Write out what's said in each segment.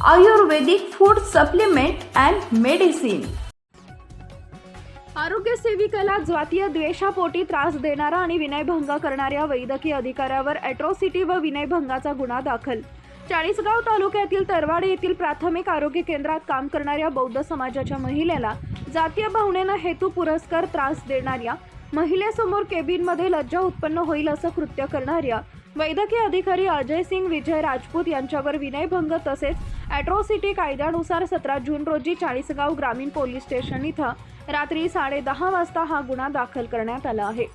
Ayurvedic food supplement and medicine. आरोग्य सेविकेला जातीय द्वेषापोटी त्रास देणारा आणि विनयभंग करणाऱ्या वैद्यकीय अधिकाऱ्यावर अॅट्रॉसिटी व विनयभंगाचा गुन्हा दाखल. चाळीसगाव तालुक्यातील तरवाडे येथील प्राथमिक आरोग्य केंद्रात काम करणाऱ्या बौद्ध समाजाच्या महिलेला जातीय भावनेनं हेतू पुरस्कार त्रास देणाऱ्या महिलेसमोर केबिनमध्ये लज्जा उत्पन्न होईल असं कृत्य करणाऱ्या वैद्यकीय अधिकारी अजय सिंग विजय राजपूत यांच्यावर विनयभंग तसेच अॅट्रॉसिटी कायद्यानुसार सतरा जून रोजी चाळीसगाव ग्रामीण पोलीस स्टेशन इथं रात्री साडेदहा वाजता हा गुन्हा दाखल करण्यात आला आहे.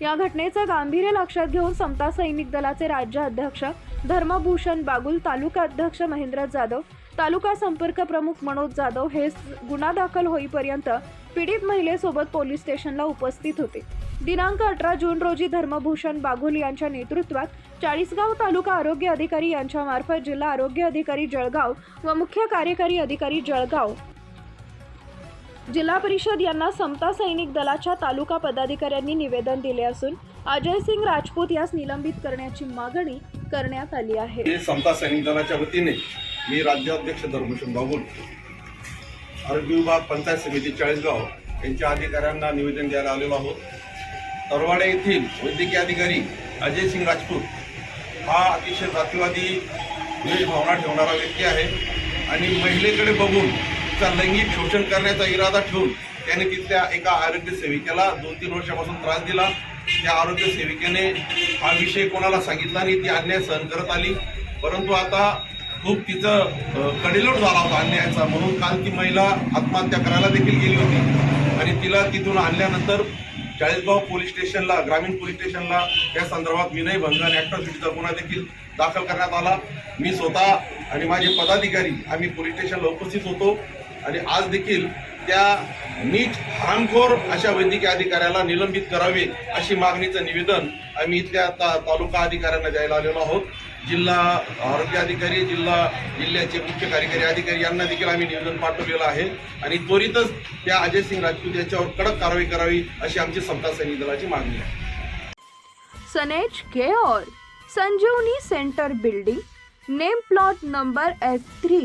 या घटनेचं गांभीर्य लक्षात घेऊन समता सैनिक दलाचे राज्य अध्यक्ष धर्मभूषण बागुल तालुका अध्यक्ष महेंद्र जाधव तालुका संपर्क प्रमुख मनोज जाधव हे गुन्हा दाखल होईपर्यंत पीडित महिलेसोबत पोलीस स्टेशनला उपस्थित होते. दिनांक अठरा जून रोजी धर्मभूषण बागुल यांच्या नेतृत्वात चाळीसगाव तालुका आरोग्य अधिकारी यांच्यामार्फत जिल्हा आरोग्य अधिकारी जळगाव व मुख्य कार्यकारी अधिकारी जळगाव जिल्हा परिषद यांना समता सैनिक दलाच्या तालुका पदाधिकाऱ्यांनी निवेदन दिले असून अजय सिंग राजपूत यास निलंबित करण्याची मागणी करण्यात आली आहे. समता सैनिक दलाच्या वतीने मी राज्याध्यक्ष धर्मभूषण बाबुल आरोग्य विभाग पंचायत समिती चाळीसगाव यांच्या अधिकाऱ्यांना निवेदन द्यायला आलेलो आहोत. तरवाडे येथील वैद्यकीय अधिकारी अजय सिंग राजपूत हा अतिशय जातीवादी भावना ठेवणारा व्यक्ती आहे. आणि महिलेकडे बघून तिचा लैंगिक शोषण करण्याचा इरादा ठेवून त्याने तिथल्या एका आरोग्य सेविकेला दोन तीन वर्षापासून त्रास दिला. त्या आरोग्य सेविकेने हा विषय कोणाला सांगितला नाही ती अन्याय सहन करत आली. परंतु आता खूप तिचं कडेलोट झाला होता अन्यायाचा. म्हणून काल ती महिला आत्महत्या करायला देखील गेली होती. आणि तिला तिथून आणल्यानंतर चाळीसगाव पोलीस स्टेशनला ग्रामीण पोलीस स्टेशनला या संदर्भात विनय भंग आणि अॅट्रॉसिटीचा गुन्हा देखील दाखल करण्यात आला. मी स्वतः आणि माझे पदाधिकारी आम्ही पोलीस स्टेशनला उपस्थित होतो. आणि आज देखील त्या नीट हरामखोर अशा वैद्यकीय अधिकाऱ्याला निलंबित करावे अशी मागणीचं निवेदन आम्ही इथल्या ता तालुका अधिकाऱ्यांना द्यायला आलेलो आहोत. जिल्हा आरोग्य अधिकारी जिल्हा जिल्ह्याचे मुख्य कार्यकारी अधिकारी यांना देखील आम्ही निवेदन पाठवलेलं आहे. आणि त्वरितच त्या अजय सिंग राजपूत यांच्यावर कडक कारवाई करावी अशी आमची समता सैनिक दलाची मागणी आहे. सनेज care Sanjeevani centre building name plot number F three